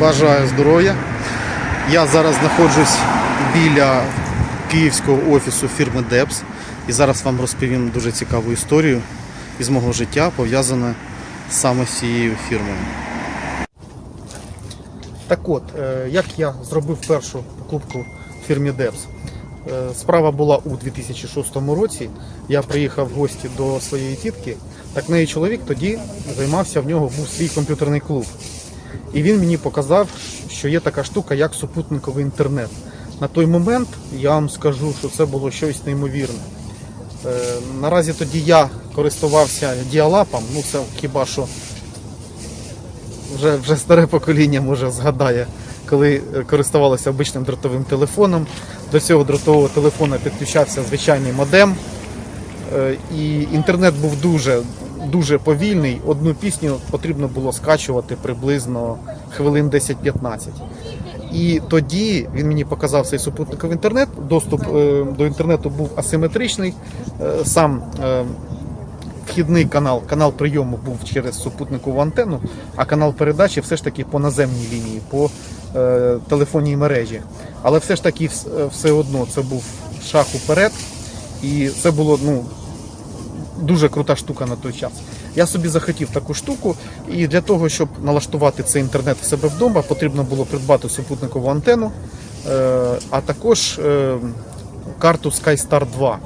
Бажаю здоров'я. Я зараз знаходжусь біля київського офісу фірми Депс і зараз вам розповім дуже цікаву історію із мого життя, пов'язане саме з цією фірмою. Так от, е, як я зробив першу покупку в фірмі Депс. Справа була у 2006 році. Я приїхав в гості до своєї тітки. Так неї чоловік тоді займався, в нього був свій комп'ютерний клуб. І він мені показав, що є така штука, як супутниковий інтернет. На той момент я вам скажу, що це було щось неймовірне. Е, наразі тоді я користувався діалапом, ну це хіба що вже, вже старе покоління може згадає, коли користувалося обичним дротовим телефоном. До цього дротового телефона підключався звичайний модем. Е, І інтернет був дуже, дуже повільний. Одну пісню потрібно було скачувати приблизно хвилин 10-15. І тоді він мені показав цей супутниковий інтернет. Доступ е, до інтернету був асиметричний. Е, Сам е, вхідний канал, канал прийому був через супутникову антенну, а канал передачі все ж таки по наземній лінії, по телефонній мережі. Але все ж таки все одно це був шаг уперед, і це було ну, дуже крута штука на той час. Я собі захотів таку штуку, і для того, щоб налаштувати цей інтернет в себе вдома, потрібно було придбати супутникову антенну, е, а також е, карту SkyStar 2.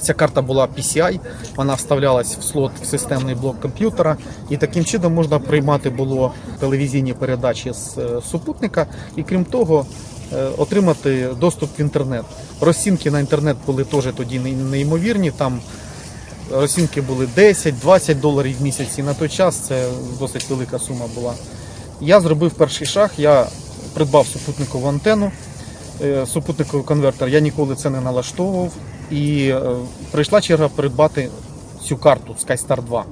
Ця карта була PCI, вона вставлялась в слот в системний блок комп'ютера, і таким чином можна приймати було телевізійні передачі з е, супутника, і крім того, отримати доступ в інтернет. Розцінки на інтернет були теж тоді неймовірні. Там розцінки були 10-20 доларів в місяць, на той час це досить велика сума була. Я зробив перший шаг, я придбав супутникову антенну, е, супутниковий конвертер. Я ніколи це не налаштовував. І е, прийшла черга придбати цю карту SkyStar 2.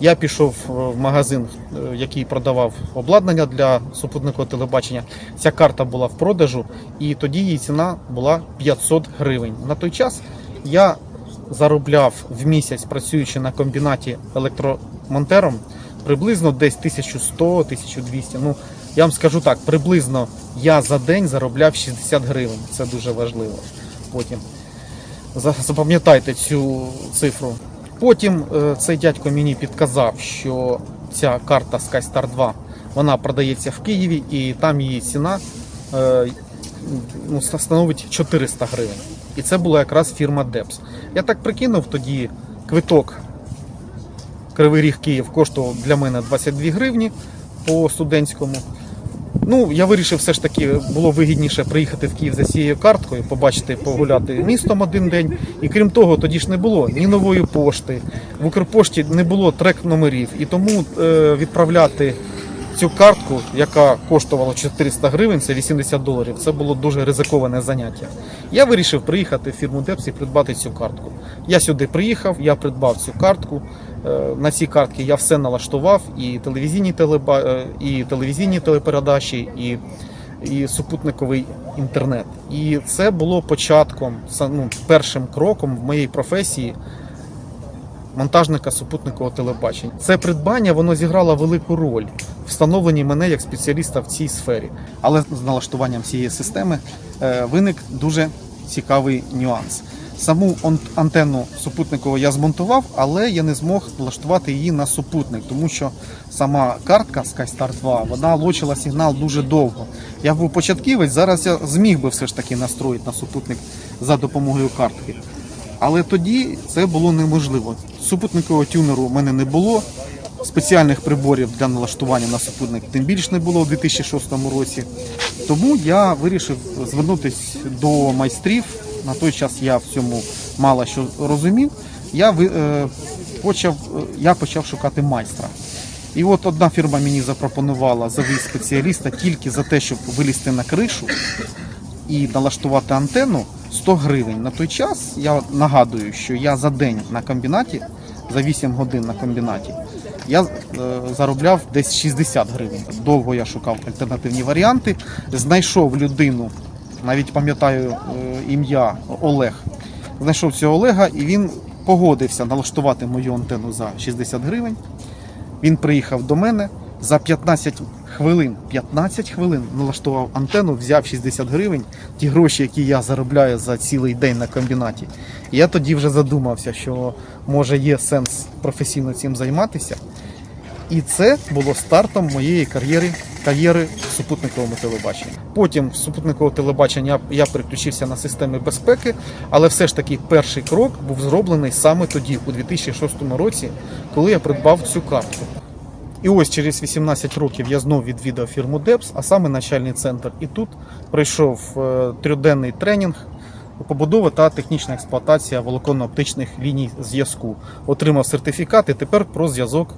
Я пішов е, в магазин, е, який продавав обладнання для супутникового телебачення. Ця карта була в продажу, і тоді її ціна була 500 гривень. На той час я заробляв в місяць, працюючи на комбінаті електромонтером, приблизно десь 1100-1200. Ну, я вам скажу так, приблизно я за день заробляв 60 гривень. Це дуже важливо. Потім запам'ятайте цю цифру. Потім е, цей дядько мені підказав, що ця карта SkyStar 2 вона продається в Києві, і там її ціна е, ну, становить 400 гривень. І це була якраз фірма Депс. Я так прикинув тоді квиток Кривий Ріг Київ коштував для мене 22 гривні по студентському. Ну, я вирішив все ж таки було вигідніше приїхати в Київ за цією карткою, побачити, погуляти містом один день. І крім того, тоді ж не було ні нової пошти. В Укрпошті не було трек номерів. І тому е, відправляти цю картку, яка коштувала 400 гривень, це 80 доларів. Це було дуже ризиковане заняття. Я вирішив приїхати в фірму Депс і придбати цю картку. Я сюди приїхав, я придбав цю картку. Е, На цій картці я все налаштував, і телевізійні телеба... е, і телевізійні телепередачі, і, і супутниковий інтернет. І це було початком, ну, першим кроком в моїй професії монтажника супутникового телебачення. Це придбання воно зіграло велику роль в встановленні мене як спеціаліста в цій сфері. Але з налаштуванням цієї системи е, виник дуже цікавий нюанс. Саму антенну супутникову я змонтував, але я не змог налаштувати її на супутник, тому що сама картка SkyStar 2 вона лочила сигнал дуже довго. Я був початківець, зараз я зміг би все ж таки настроїти на супутник за допомогою картки. Але тоді це було неможливо. Супутникового тюнеру в мене не було. Спеціальних приборів для налаштування на супутник тим більше не було у 2006 році. Тому я вирішив звернутися до майстрів. На той час я в цьому мало що розумів. Я е, почав, е, я почав шукати майстра. І от одна фірма мені запропонувала за виїзд спеціаліста тільки за те, щоб вилізти на кришу і налаштувати антенну 100 гривень. На той час я нагадую, що я за день на комбінаті, за 8 годин на комбінаті, я е, заробляв десь 60 гривень. Довго я шукав альтернативні варіанти, знайшов людину, навіть пам'ятаю е, ім'я Олег. Знайшов цього Олега і він погодився налаштувати мою антенну за 60 гривень. Він приїхав до мене за 15 хвилин, 15 хвилин налаштував антенну, взяв 60 гривень, ті гроші, які я заробляю за цілий день на комбінаті. Я тоді вже задумався, що може є сенс професійно цим займатися. І це було стартом моєї кар'єри, кар'єри в супутниковому телебаченні. Потім в супутникове телебачення я переключився на системи безпеки, але все ж таки перший крок був зроблений саме тоді, у 2006 році, коли я придбав цю картку. І ось через 18 років я знов відвідав фірму ДЕПС, а саме начальний центр. І тут пройшов е, трьохденний тренінг побудова та технічна експлуатація волоконно-оптичних ліній зв'язку. Отримав сертифікат, і тепер про зв'язок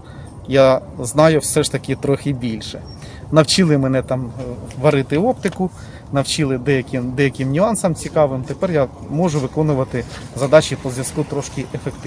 я знаю все ж таки трохи більше. Навчили мене там е, варити оптику, навчили деяким, деяким нюансам цікавим. Тепер я можу виконувати задачі по зв'язку трошки ефективніше.